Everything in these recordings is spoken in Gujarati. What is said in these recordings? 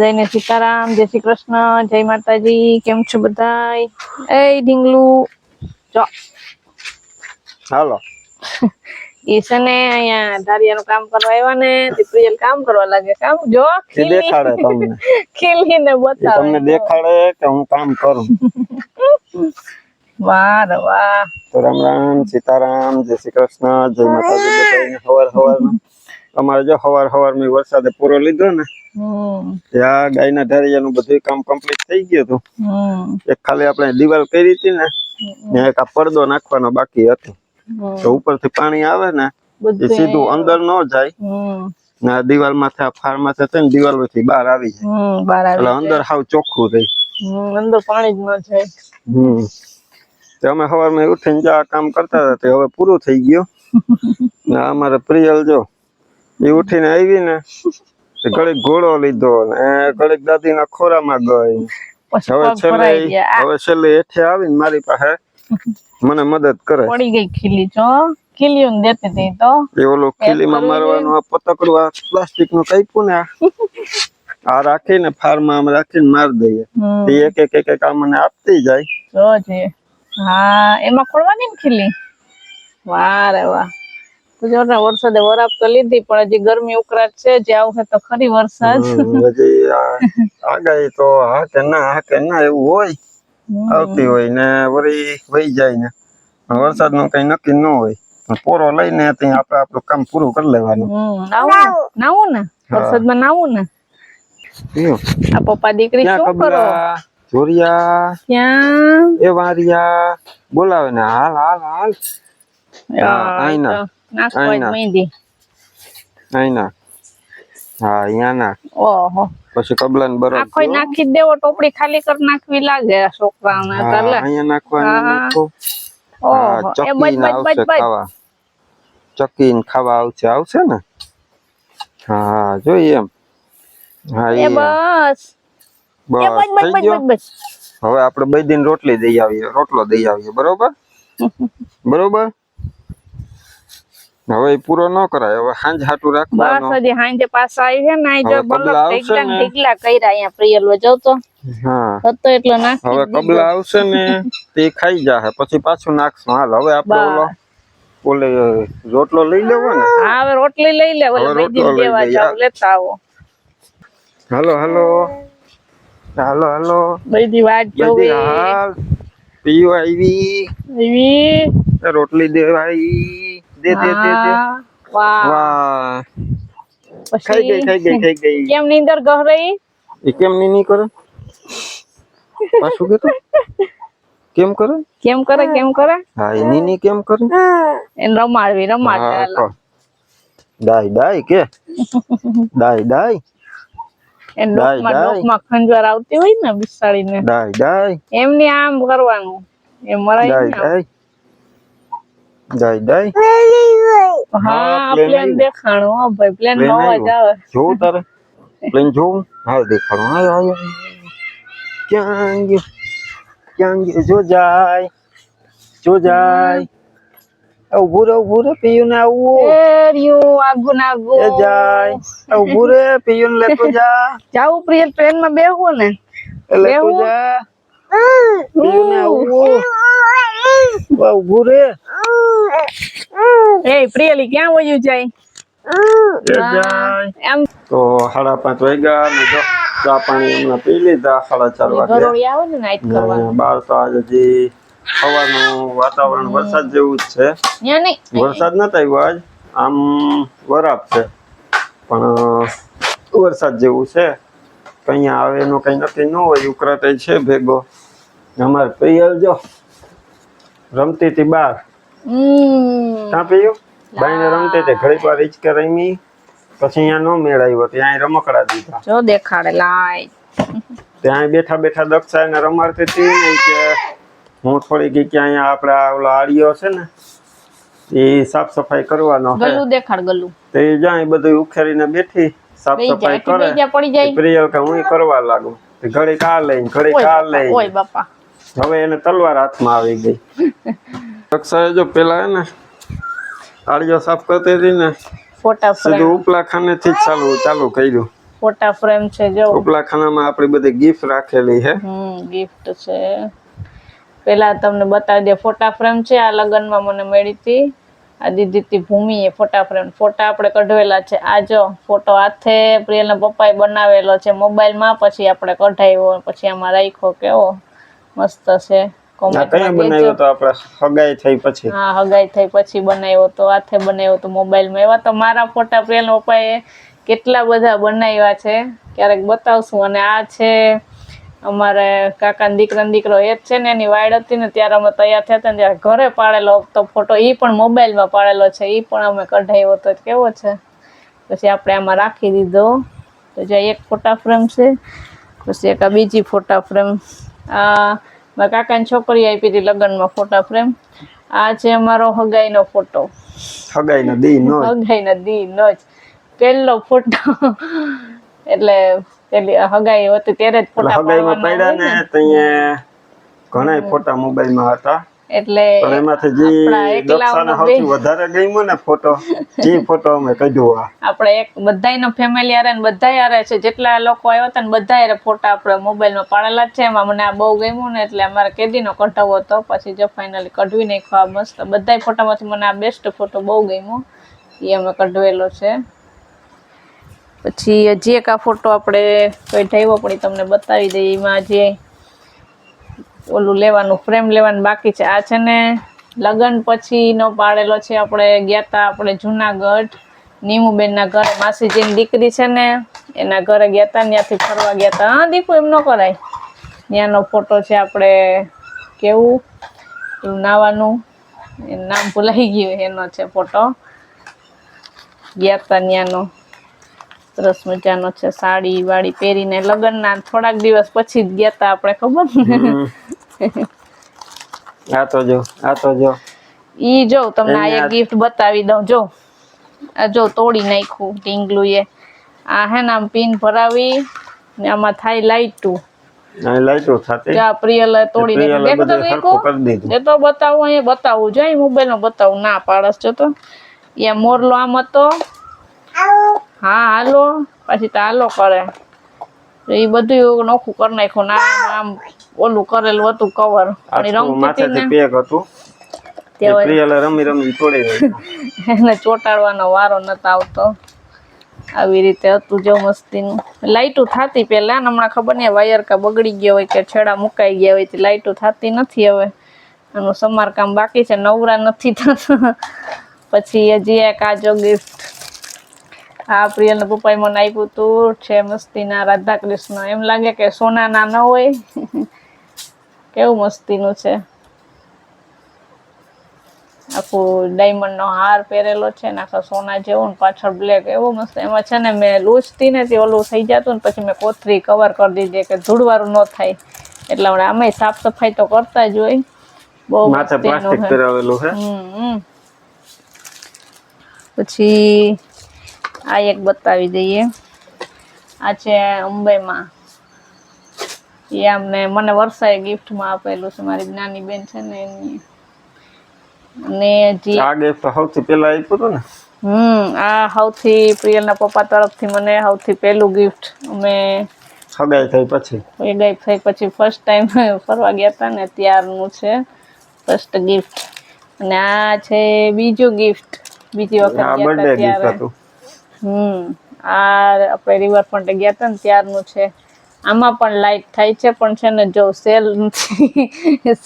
બધાને સીતારામ જય શ્રી કૃષ્ણ જય માતાજી કેમ છો બધાય? એ ઢીંગલું જો. હાલો. ઈ છે ને અહીંયા ધારિયાનું કામ કરવા આવ્યા ને તે પ્રિયલ કામ કરવા લાગે. કામ? જો એ ખીલી. દેખાડે તમને. ખીલીને એ બતાવે તમને દેખાડે કે હું કામ કરું. વાહ રે વાહ. તો રામ રામ સીતારામ જય શ્રી કૃષ્ણ જય માતાજી બધાને હવાર હવારમાં. અમારે જો હવાર હવાર મેં વરસાદે પૂરો લીધો ને હમ ત્યાં ગાયના ઢારિયાનું બધું કામ કમ્પ્લીટ થઈ ગયું હતું. એક ખાલી આપણે દિવાલ કરી હતી ને એક આ પડદો નાખવાનો બાકી હતો. તો ઉપરથી પાણી આવે ને એ સીધું અંદર ન જાય. ને દિવાલમાંથી આ ફારમાંથી છે ને દિવાલમાંથી બહાર આવી જાય. એટલે અંદર હાવ ચોખ્ખું રહી હમ, અંદર પાણી જ ન જાય. હમ. તે અમે સવારમાં ઉઠીને જો આ કામ કરતા હતા તે હવે પૂરું થઈ ગયું. ને અમારે પ્રિયલ જો એ ઉઠીને આવી ને ઘડીક ઘોડો લીધો ને ઘડીક દાદીના ખોરામાં ગઈ. હવે છેલ્લે હવે છેલ્લે હેઠે આવીને મારી પાસે મને મદદ કરે. પડી ગઈ ખીલી છો ખીલીઓ દેતી હતી તો. એ ઓલું ખીલીમાં મારવાનું આ પતકડું આ પ્લાસ્ટિકનું કાપ્યું ને આ. આ રાખીને ફારમાં આમ રાખીને માર દઈએ. એ એક એક એક એક મને આપતી જાય. જો છે. હા એમાં ખોલવાની ને ખીલી? વાહ રે વાહ. તો જો ને વરસાદે વરાપ તો લીધી પણ હજી ગરમી ઉકળાટ છે જે આવશે તો ખરી વરસાદ. હજી આગાહી તો હા કે ના હા કે ના એવું હોય આવતી હોય ને વળી વહી જાય ને. વરસાદનું કઈ નક્કી ન હોય. પોરો લઈને ત્યાં આપણે આપણું કામ પૂરું કરી લેવાનું. નાવું ને? વરસાદમાં વરસાદમાં નાવું ને. આ પપ્પા દીકરી શું કરો? જોરિયા ક્યાં? એ વારિયા બોલાવે ને હાલ હાલ હાલ. હા, અહીં ના. નાખવા જ અહીં ના. મહેંદી અહીં ના હા અહીંયા ના ઓહો પછી કબલા ને આખો નાખી દેવો ટોપડી ખાલી કરી નાખવી લાગે હા, એટલે અહીંયા નાખવાનું નાખો ઓહો એ બચ બચ બચ આવશે બચ ખાવા આવશે આવશે ને હા જોઈએ એમ હા એ બસ બસ થઈ ગયો હવે આપણે બે દિન રોટલી દઈ આવીએ રોટલો દઈ આવીએ બરોબર બરોબર હવે પૂરો ન કરાય. હવે સાંજ હાટું રાખવાનો. બસ હજી પાછા આવી છે ને જો બલક ઢીકલા. ઢીકલા કર્યા અહીંયા પ્રિયલ જો તો. હા. હતો એટલો નાખી હવે કબલા આવશે ને તે ખાઈ જાહે. પછી પાછું નાખશું. હાલ હવે આપણે ઓલો ઓલે રોટલો લઈ લેવો ને. હા હવે રોટલી લઈ લે ઓલે લઈ દેવા. જાવ લેતા આવો. હાલો હાલો. હાલો હાલો. બીજી વાત જોવી. હાલ. પીવા આવી એવી રોટલી દેવાઈ દે દે દે દે. વાહ વાહ. ખાઈ ગઈ ખાઈ ગઈ ખાઈ ગઈ. કેમ નીંદર ગહરાઈ? એ કેમ ની ની કરે? પાછું કે કેમ કરે? કેમ કરે કેમ કરે? હા એ ની ની કેમ કરે? એને રમાડવી રમાડતા. ડાય ડાય કે. એને ડોકમાં ડોકમાં ખંજવાર આવતી હોય ને બિસાડીને ડાય ડાય. એમની આમ કરવાનું. એ મરાય ને ડાય ડાય હા હા, પ્લેન દેખાણો હા ભાઈ પ્લેન નો અવાજ આવે. જોવું તારે? પ્લેન જોવું? હાલ દેખાણો. હાલ હાલ ક્યાં ગયો? ક્યાં ગયો? જો જાય જો જાય. ઉભું રે ઉભું રે પીયું ને આવું. એ રહ્યું આગુ ને આગુ એ જાય. ઉભું રે પીયું ને લેતો જા. જાવું પ્રિય ટ્રેનમાં બેહવું ને. લેતો જા. પીયું ને આવું. ઉભું રે. એ પ્રિયલી ક્યાં વયું જાય? એ જાય. એમ. તો સાડા પાંચ વાગ્યા ને જો ચા પાણી એમના પી લીધા સાડા ચાર વાગે ઘરોળી આવે ને નાઈટ કરવાનું ને બાર તો આજે જે સવારનું વાતાવરણ વરસાદ જેવું જ છે. વરસાદ નતા આવ્યો આજ. આમ વરાપ છે. પણ વરસાદ જેવું છે. કઈ આવે એનું કઈ નક્કી ન હોય. ઉકળાટ છે ભેગો. અમારે પ્રિયલ જો રમતી હતી બાર. ક્યાં પીયું? બાઈને રમતી હતી ઘડી પર હિચકે રમી પછી અહીંયા નો મેળ આવ્યો ત્યાં રમકડા દીધા. જો દેખાડે લાય. ત્યાં બેઠા બેઠા દક્ષા એને રમાડતી હતી કે હું થોડી ગઈ કે અહીંયા આપડા ઓલા આડીઓ છે ને એ સાફ સફાઈ કરવાનો ગલું દેખાડ ગલું તો એ જ્યાં બધું ઉખેરીને બેઠી સાફ સફાઈ કરે. પ્રિયલ કે હું કરવા લાગુ? ઘડી કા લઈને ઘડી કાલ કા બાપા, ઓય બાપા. હવે એને તલવાર હાથમાં આવી ગઈ. દક્ષાએ જો પેલા ને આડીઓ સાફ કરતી હતી ને ફોટા સીધું ઉપલા ખાને થી ચાલુ ચાલુ કર્યું. ફોટા ફ્રેમ છે જો. ઉપલા ખાનામાં આપણી બધી ગિફ્ટ રાખેલી છે. ગિફ્ટ છે. પેલા તમને બતાવી દે ફોટા ફ્રેમ છે આ લગ્નમાં મને મળી હતી. આ દીદીતી ભૂમિ ભૂમિએ ફોટા ફ્રેમ. ફોટા આપણે કઢવેલા છે. આ જો ફોટો હાથે પ્રિયલના પપ્પાએ બનાવેલો છે. મોબાઈલમાં પછી આપણે કઢાવ્યો પછી આમાં રાખ્યો કેવો? મસ્ત છે. બનાવ્યો તો આપણે સગાઈ થઈ પછી? હા હગાઈ થઈ પછી બનાવ્યો તો હાથે બનાવ્યો તો મોબાઈલમાં. એવા તો મારા ફોટા પ્રિયલના પપ્પાએ કેટલા બધા બનાવ્યા છે. ક્યારેક બતાવશું. અને આ છે અમારે કાકાના દીકરાનો દીકરો. એ જ છે ને એની વાડ હતી ને ત્યારે અમે તૈયાર થયા હતા ને ત્યારે ઘરે પાડેલો તો ફોટો. એ પણ મોબાઈલમાં પાડેલો છે. એ પણ અમે કઢાવ્યો તો. કેવો છે? પછી આપણે આમાં રાખી દીધો. તો જે એક ફોટા ફ્રેમ છે. પછી એક આ બીજી ફોટા ફ્રેમ. આ મારા કાકાની છોકરી આપી હતી લગ્નમાં ફોટા ફ્રેમ. આ છે અમારો હગાઈનો ફોટો. હગાઈ નો દી નો હગાઈના દી નો જ. પહેલો ફોટો. એટલે પેલી હગાઈ હતી ત્યારે જ ફોટા પાડવાના પડ્યા ને ને. ત્યાં ઘણા ફોટા મોબાઈલમાં હતા. એટલે એમાંથી જે દક્ષાને સૌથી વધારે ગમ્યો ને ફોટો જે ફોટો અમે કઢ્યો આ. આપણે એક બધાયનો ફેમિલી હારે ને બધાય હારે છે. જેટલા લોકો આવ્યા હતા ને બધાય હારે ફોટા આપણે મોબાઈલમાં પાડેલા જ છે. એમાં મને આ બહુ ગમ્યું ને એટલે અમારે કેદીનો કઢાવો હતો. પછી જો ફાઇનલી કઢવી નાખ્યો આ મસ્ત. બધાય ફોટામાંથી મને આ બેસ્ટ ફોટો બહુ ગમ્યો. એ અમે કઢવેલો છે. પછી હજી એક આ ફોટો આપણે કઢાવ્યો પણ તમને બતાવી દઈએ. એમાં જે ઓલું લેવાનું, ફ્રેમ લેવાનું બાકી છે. આ છે ને લગ્ન પછીનો પાડેલો છે આપણે, ગયા તા આપણે જુનાગઢ. નીમુબેનના ઘરે માસીજીની દીકરી છે ને, એના ઘરે ગયા હતા ત્યાંથી ફરવા ગયા તા. હા દીપુ એમ ન કરાય. ત્યાંનો ફોટો છે આપણે કેવું? નાવાનું. નામ ભૂલાઈ ગયું એનો છે ફોટો. ગયા હતા ત્યાંનો. સરસ મજાનો છે સાડી વાડી પહેરીને લગ્નના થોડાક દિવસ પછી જ ગયા તા આપણે ખબર? ને. આ તો જો આ તો જો. ઈ જો તમને આ એક ગિફ્ટ બતાવી દઉં જો. આ જો તોડી નાખ્યું ટીંગલું એ. આ હે ને આમ પિન ભરાવી ને આમાં થાય લાઈટું. લાઈટો થતી? જો પ્રિયલ તોડી નાખ્યું. દેખો તો દેખો. એ તો બતાવું અહીંયા બતાવું. જો મોબાઈલમાં બતાવું. ના પાડસ જો તો. યા મોરલો આમ હતો. હા હાલો. પછી તો હાલો કરે. એ બધું નોખું કરી નાખ્યું. ના આમ ઓલું કરેલું હતું કવર પણ ને. પેક હતું. રમી રમી તોડી એને ચોટાડવાનો વારો નતો આવતો. આવી રીતે હતું જો મસ્તીનું. લાઈટું થાતી પહેલા. હમણાં ખબર નહીં વાયર કા બગડી ગયો હોય કે છેડા મુકાઈ ગયા હોય તે લાઈટું થાતી નથી હવે. આનું સમારકામ બાકી છે. નવરા નથી થતા. પછી હજી એક આજો ગિફ્ટ આ પ્રિયલના મને આપ્યું હતું છે મસ્તીના રાધા કૃષ્ણ એમ લાગે કે સોનાના ન હોય. કેવું મસ્તીનું છે. આખું ડાયમંડ નો હાર પહેરેલો છે ને આખા સોના જેવો ને પાછળ બ્લેક એવો મસ્ત. એમાં છે ને મેં લૂછતી ને તે ઓલું થઈ જતું ને પછી મેં કોથરી કવર કરી દીધી કે ધૂળવાળું ન થાય. એટલે આપણે આમાંય સાફ સફાઈ તો કરતા જ હોય. બહુ માથે પ્લાસ્ટિક પહેરાવેલું છે હમ, હમ. પછી આ એક બતાવી દઈએ. આ છે અંબેમાં. એ અમને મને વર્ષાએ ગિફ્ટમાં આપેલું છે. મારી નાની બેન છે ને એની. અને જે આ ગિફ્ટ સૌથી પહેલા આપ્યું હતું ને? હમ આ સૌથી પ્રિયલના પપ્પા તરફથી મને સૌથી પહેલું ગિફ્ટ અમે સગાઈ થઈ પછી? સગાઈ થઈ પછી ફર્સ્ટ ટાઈમ ફરવા ગયા હતા ને ત્યારનું છે ફર્સ્ટ ગિફ્ટ અને આ છે બીજું ગિફ્ટ બીજી વખત બર્થડે ગિફ્ટ હતું. હમ આ આપણે રિવરફ્રન્ટે ગયા હતા ને ત્યારનું છે. આમાં પણ લાઈટ થાય છે પણ છે ને જો સેલ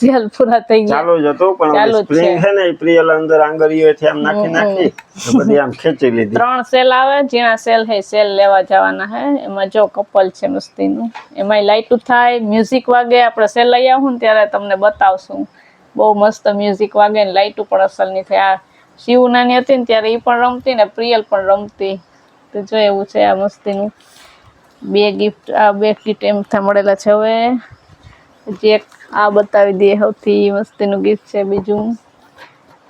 સેલ પૂરા થઈ ગયા. ચાલુ જ હતું પણ સ્પ્રિંગ છે. ને પ્રિયલ અંદર આંગળીઓથી આમ નાખી નાખી બધી આમ ખેંચી લીધી. ત્રણ સેલ આવે જ્યાં સેલ હે સેલ લેવા જવાના હે એમાં જો કપલ છે મસ્તીનું. એમાંય લાઈટ થાય મ્યુઝિક વાગે આપણે સેલ લઈ આવું ને ત્યારે તમને બતાવશું. બહુ મસ્ત મ્યુઝિક વાગે ને લાઈટ પણ અસલની થાય. આ શિવ નાની હતી ને ત્યારે એ પણ રમતી ને પ્રિયલ પણ રમતી. તો જો એવું છે આ મસ્તીનું. બે ગિફ્ટ આ બે ગિફ્ટ એમ થા મળેલા છે હવે. એક આ બતાવી દઈએ સૌથી મસ્તીનું ગિફ્ટ છે બીજું.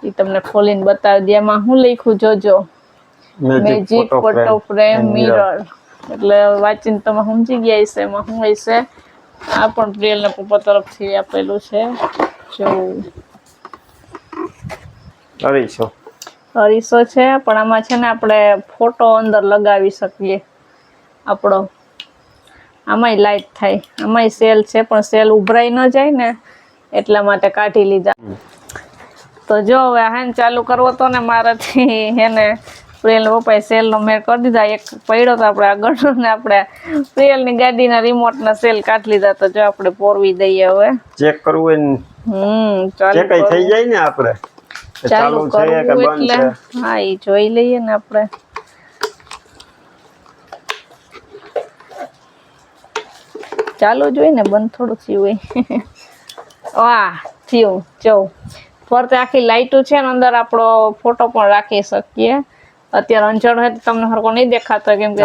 એ તમને ખોલીને બતાવી દે એમાં હું લખ્યું જોજો. મેજિક ફોટો ફ્રેમ મિરર એટલે વાંચીને તમે સમજી ગયા હશે એમાં શું હશે. આ પણ પ્રિયલના પપ્પા તરફથી આપેલું છે. જો. અઢીસો અરીસો છે પણ આમાં છે ને આપણે ફોટો અંદર લગાવી શકીએ. આપણો. આમાંય લાઈટ થાય. આમાંય સેલ છે પણ સેલ ઉભરાઈ ન જાય ને એટલા માટે કાઢી લીધા. તો જો હવે હેન ચાલુ કરવો તો ને મારાથી હેને પ્રિયલ પપ્પાએ સેલનો મેળ કરી દીધા. એક પડ્યો તો આપણે આગળ ને આપણે પ્રિયલની ગાડીના રિમોટના સેલ કાઢી લીધા તો જો આપણે પોરવી દઈએ હવે. ચેક કરવું હમ ચાલુ થઈ જાય ને આપણે? ચાલુ છે કે બંધ છે? હા એ જોઈ લઈએ ને આપણે. ચાલુ જોઈ ને બંધ થોડું થયું હોય. વાહ થયું જો. ફરતે આખી લાઈટો છે ને અંદર આપણો ફોટો પણ રાખી શકીએ. અત્યારે અંજળ હોય તો તમને હરકો નહીં દેખાતો કેમ કે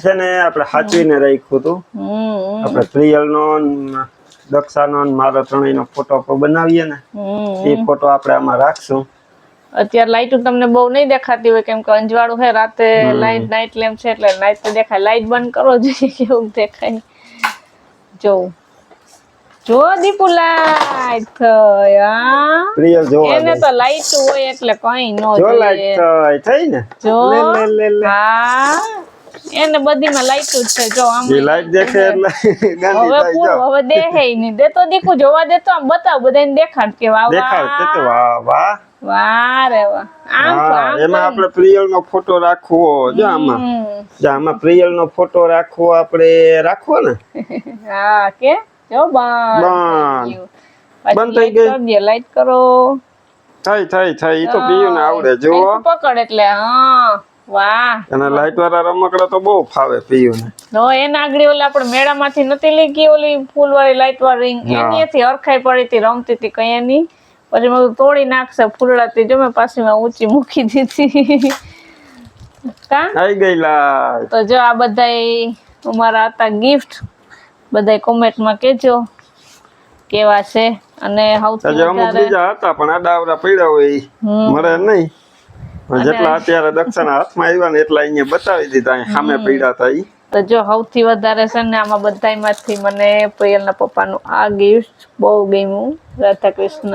છે ને આપણે સાચવીને રાખ્યું હતું. આપણે પ્રિયલ નો દક્ષાનો ને મારો ત્રણેયનો ફોટો બનાવીએ ને એ ફોટો આપણે આમાં રાખશું. અત્યારે લાઈટ તમને બહુ નહીં દેખાતી હોય કેમ કે અંજવાળું છે રાતે લાઈટ નાઇટ લેમ્પ છે એટલે લાઈટ તો દેખાય. લાઈટ બંધ કરો જોઈએ કેવું દેખાય જો. જો દીપુ લાઈટ થયા હા? પ્રિયલ એને તો લાઈટ હોય એટલે કઈ ન જો લાઈટ થઈ ને? જો લે લે લે. હા. એને બધીમાં લાઈટું છે જો આમ. એ લાઈટ દેખે એટલે ગાંધી હવે પૂરું જાવ હવે દેહે નહીં. દેતો દીકુ જોવા દેતો આમ બતાવ બધાને દેખાડ કે વાહ દેખાડ કે તો વાહ. વાહ વાહ. વાહ રે વાહ. આમ આમ એમાં આપણે પ્રિયલ નો ફોટો રાખવો જો આમાં. જો આમાં પ્રિયલ નો ફોટો રાખવો આપણે રાખવો ને. હા કે? જો. થઈ લાઈટ કરી લાઈટ કરો. થઈ થઈ થઈ. ઈ તો પિયું ને આવડે જુઓ. આખું પકડ એટલે હા. વાહ. અને લાઈટ વાળા રમકડા તો બહુ ફાવે પિયું ને એના આગળ ઓલી આપણે મેળામાંથી નથી લઈ ગઈ ઓલી ફૂલ વાળી લાઈટ વાળી રિંગ. એનીથી હરખાઈ પડી હતી રમતી હતી કઈ એની. પછી મેં તોડી નાખશે ફૂલડાથી જો મેં ઊંચી મૂકી દીધી. કા? આવી ગઈ તો જો આ બધાય અમારા હતા ગિફ્ટ બધાય કોમેન્ટમાં કેજો કેવા છે. અને સૌથી વધારે બીજા હતા પણ આડાવડા પડ્યા હોય મળે નહીં. જેટલા અત્યારે દક્ષાના હાથમાં આવ્યા ને એટલા અહીંયા બતાવી દીધા સામે પીડા થઈ તો જો સૌથી વધારે છે ને આમાં બધાયમાંથી મને પ્રિયલના પપ્પાનું આ ગિફ્ટ બહુ ગમ્યું રાધા કૃષ્ણ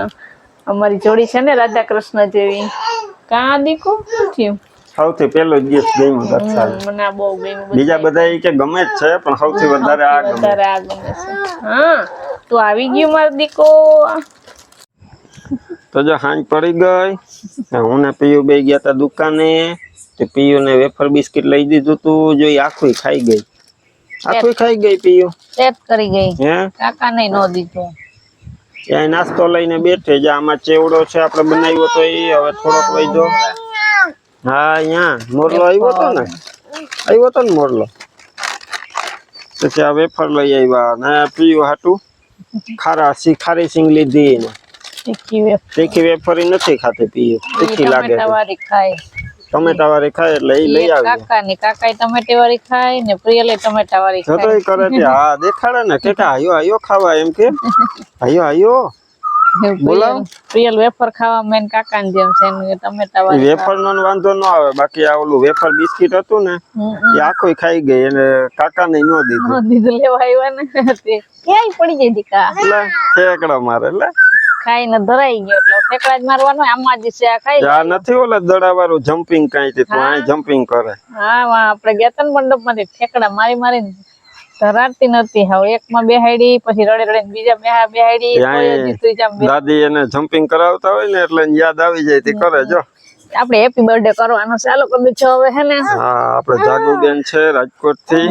અમારી જોડી છે ને રાધા કૃષ્ણ જેવી. કા દીકુ? થયું? સૌથી પેલો ગિફ્ટ ગમ્યું દક્ષાને. મને આ બહુ ગમ્યું બીજા બધા કે ગમે જ છે પણ સૌથી વધારે આ ગમે. વધારે આ ગમે છે. હા તું આવી ગયું મારો દીકો. તો જો હાંજ પડી ગઈ હું ને પિયુ બે ગયા તા દુકાને તે પિયુ ને વેફર બિસ્કિટ લઈ દીધું તું જો ઈ આખું ખાઈ ગઈ. આખું ખાઈ ગઈ પિયુ? ટેપ કરી ગઈ. હે? કાકા ને નો દીધો. ત્યાં નાસ્તો લઈને બેઠે જે આમાં ચેવડો છે આપણે બનાવ્યો તો એ હવે થોડોક વૈધો હા અહીંયા મોરલો આવ્યો તો ને? આવ્યો તો ને મોરલો? પછી આ વેફર લઈ આવ્યા ને પીયું હાટું ખારા ખારી સિંગ લીધી ને વેફર. તીખી વેફરી નથી ખાતી પીએ તીખી લાગે ટમેટા ખાય. એટલે એ લઈ આવી કાકા ને કાકા ટમેટા વાળી ખાય ને પ્રિયલે ટમેટા વાળી તો ખાય. કરે છે હા દેખાડે ને કે કે આયો આયો ખાવા એમ કે? આયો આયો? બોલાવો. પ્રિયલ- વેફર ખાવા મેન કાકાની જેમ છે એને ટમેટા વાળી વેફર નો વાંધો ન આવે બાકી આ ઓલું વેફર બિસ્કિટ હતું ને એ આખું ખાઈ ગઈ અને કાકા ને નો દીધું. દીધું લેવા આવ્યા ને તે. ક્યાંય પડી જાય દીકા? એટલે ઠેકડો મારે એટલે ખાઈને ધરાઈ ગયો એટલે ઠેકડા જ મારવાનો આમાં જ છે આ ખાઈ આ નથી ઓલા દડાવાળું જમ્પિંગ જમ્પિંગ કઈ તું આ જમ્પિંગ કરે. હા વાં આપણે ગયા તા ને મંડપમાંથી ઠેકડા મારી મારી ધરાતી નથી હવે એક માં બેહાડી પછી રડે રડે બીજા બેહા બેહાડી બે- દાદી એને જમ્પિંગ કરાવતા હોય ને એટલે યાદ આવી જાય તે કરે જો. આપણે હેપી બર્થડે કરવાનો ચાલુ કરી દીધો હવે હે ને? હા આપણે જાગુબેન છે રાજકોટથી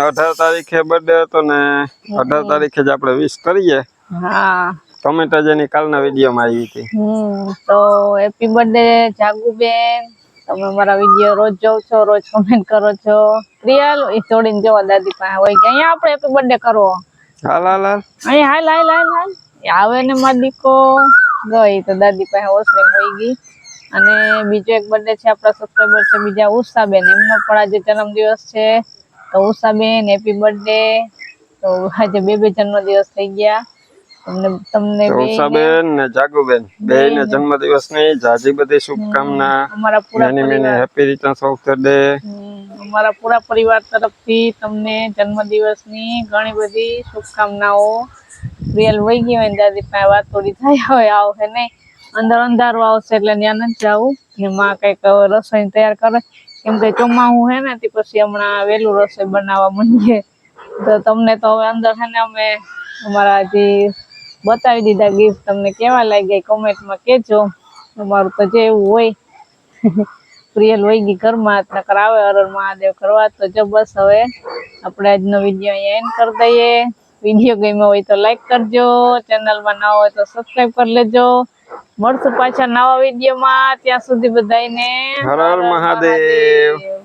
અઢાર તારીખે બર્થડે હતો ને અઢાર તારીખે જ આપણે વિશ કરીએ. હા. કમેન્ટ જ એની કાલના વિડીયોમાં આવી હતી. હમ તો હેપી બર્થડે જાગુબેન. તમે મારા વીડિયો રોજ જોવ છો રોજ કમેન્ટ કરો છો. પ્રિયલ એ જોડીને જોવા દાદી પાસે હોય કે અહીંયા આપણે હેપી બર્થડે કરવો? હાલ હાલ હાલ. અહીં હાલ હાલ હાલ હાલ. આવે ને મારી દીકો ગઈ તો દાદી પાસે ઓસરી વહી ગઈ. અને બીજો એક બર્થડે છે આપણા સબસ્ક્રાઈબર છે બીજા ઉષાબેન. એમનો પણ આજે જન્મદિવસ છે. તો ઉષાબેન હેપી બર્થડે તો આજે બે બે જન્મદિવસ થઈ ગયા. તમને તમને તો ને જાગુબેન બે ને જન્મદિવસ જાજી બધી શુભકામના. અમારા પૂરા many happy returns of the day અમારા પૂરા પરિવાર તરફથી તમને જન્મદિવસની ઘણી બધી શુભકામનાઓ. રિયલ વહી ગઈ હોય દાદી પાસે વાત થોડી થાય હોય આવશે નહીં. અંદર અંધારું આવશે એટલે ત્યાં નથી જવું. ને માં કંઈક રસોઈ તૈયાર કરે. કેમ કે ચોમાહું હે ને તે પછી હમણાં વહેલું રસોઈ બનાવવા માંડીએ. તો તમને તો હવે અંદર છે ને અમે અમારા જે બતાવી દીધા ગિફ્ટ તમને કેવા લાગ્યા કોમેન્ટમાં કહેજો અમારું તો જે એવું હોય. પ્રિયલ વહી ગઈ ઘરમાં નકર આવે અરર મહાદેવ કરવા તો જો બસ હવે આપણે આજનો વીડિયો અહીંયા એન્ડ કરી દઈએ. વીડિયો ગમ્યો હોય તો લાઈક કરજો ચેનલમાં ના હોય તો સબસ્ક્રાઈબ કરી લેજો. મળશું પાછા નવા વિડીયોમાં. ત્યાં સુધી બધાને હર હર મહાદેવ.